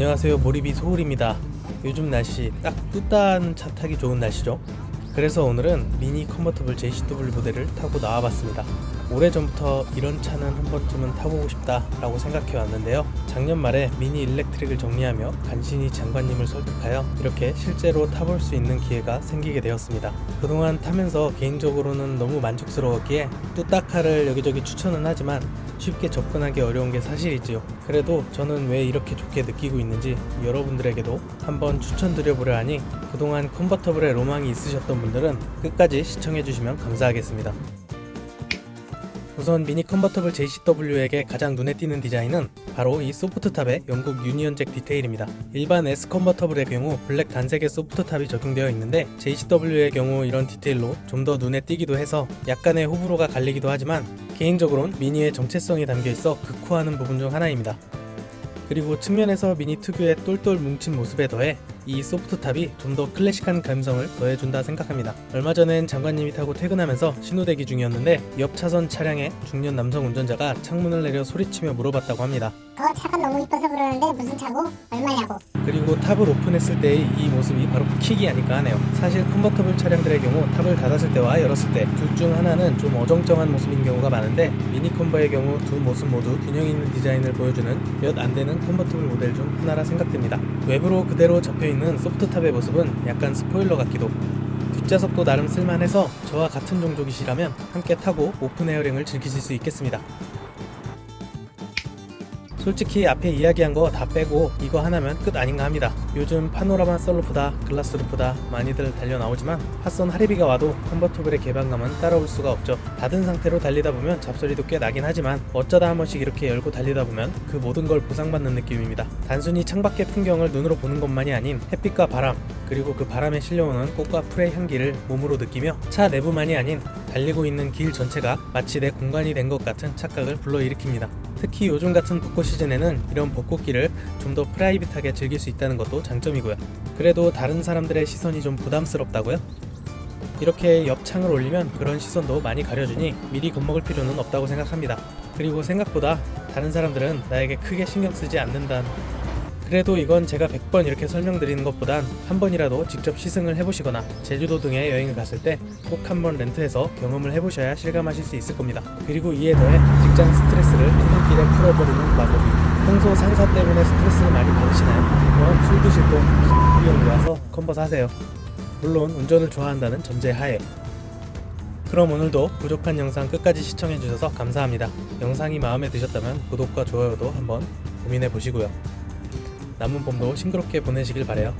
안녕하세요. 모리비 소울입니다. 요즘 날씨 딱 뚜따한 차 타기 좋은 날씨죠. 그래서 오늘은 미니 컨버터블 JCW 모델을 타고 나와봤습니다 오래전부터 이런 차는 한 번쯤은 타보고 싶다 라고 생각해 왔는데요 작년 말에 미니 일렉트릭을 정리하며 간신히 장관님을 설득하여 이렇게 실제로 타볼 수 있는 기회가 생기게 되었습니다 그동안 타면서 개인적으로는 너무 만족스러웠기에 뚜따카를 여기저기 추천은 하지만 쉽게 접근하기 어려운 게 사실이지요. 그래도 저는 왜 이렇게 좋게 느끼고 있는지 여러분들에게도 한번 추천드려보려 하니 그동안 컨버터블에 로망이 있으셨던 분들은 끝까지 시청해주시면 감사하겠습니다. 우선 미니 컨버터블 JCW에게 가장 눈에 띄는 디자인은 바로 이 소프트탑의 영국 유니언잭 디테일입니다. 일반 S 컨버터블의 경우 블랙 단색의 소프트탑이 적용되어 있는데 JCW의 경우 이런 디테일로 좀 더 눈에 띄기도 해서 약간의 호불호가 갈리기도 하지만 개인적으로는 미니의 정체성이 담겨 있어 극호하는 부분 중 하나입니다. 그리고 측면에서 미니 특유의 똘똘 뭉친 모습에 더해 이 소프트탑이 좀 더 클래식한 감성을 더해준다 생각합니다. 얼마 전엔 장관님이 타고 퇴근하면서 신호대기 중이었는데 옆 차선 차량에 중년 남성 운전자가 창문을 내려 소리치며 물어봤다고 합니다. 어 차가 너무 이뻐서 그러는데 무슨 차고 얼마냐고 그리고 탑을 오픈했을 때의 이 모습이 바로 킥이 아닐까 하네요. 사실 컨버터블 차량들의 경우 탑을 닫았을 때와 열었을 때 둘 중 하나는 좀 어정쩡한 모습인 경우가 많은데 미니 컨버의 경우 두 모습 모두 균형 있는 디자인을 보여주는 몇 안 되는 컨버터블 모델 중 하나라 생각됩니다. 외부로 그대로 접혀 있는 소프트탑의 모습은 약간 스포일러 같기도. 뒷좌석도 나름 쓸만해서 저와 같은 종족이시라면 함께 타고 오픈 에어링을 즐기실 수 있겠습니다. 솔직히 앞에 이야기한 거 다 빼고 이거 하나면 끝 아닌가 합니다. 요즘 파노라마 썰루프다, 글라스 루프다 많이들 달려 나오지만 핫선 하리비가 와도 컨버터블의 개방감은 따라올 수가 없죠. 닫은 상태로 달리다 보면 잡소리도 꽤 나긴 하지만 어쩌다 한 번씩 이렇게 열고 달리다 보면 그 모든 걸 보상받는 느낌입니다. 단순히 창밖의 풍경을 눈으로 보는 것만이 아닌 햇빛과 바람 그리고 그 바람에 실려오는 꽃과 풀의 향기를 몸으로 느끼며 차 내부만이 아닌 달리고 있는 길 전체가 마치 내 공간이 된 것 같은 착각을 불러일으킵니다. 특히 요즘 같은 벚꽃 시즌에는 이런 벚꽃길을 좀 더 프라이빗하게 즐길 수 있다는 것도 장점이고요. 그래도 다른 사람들의 시선이 좀 부담스럽다고요? 이렇게 옆 창을 올리면 그런 시선도 많이 가려주니 미리 겁먹을 필요는 없다고 생각합니다. 그리고 생각보다 다른 사람들은 나에게 크게 신경 쓰지 않는다는 그래도 이건 제가 100번 이렇게 설명드리는 것보단 한 번이라도 직접 시승을 해보시거나 제주도 등에 여행을 갔을 때 꼭 한번 렌트해서 경험을 해보셔야 실감하실 수 있을 겁니다. 그리고 이에 더해 직장 스트레스를 퇴근길에 풀어버리는 마법이 평소 상사 때문에 스트레스를 많이 받으시나요? 그럼 술 드실 돈 비용 모아서 컨버스 하세요. 물론 운전을 좋아한다는 전제 하에 그럼 오늘도 부족한 영상 끝까지 시청해주셔서 감사합니다. 영상이 마음에 드셨다면 구독과 좋아요도 한번 고민해 보시고요. 남은 봄도 싱그럽게 보내시길 바래요.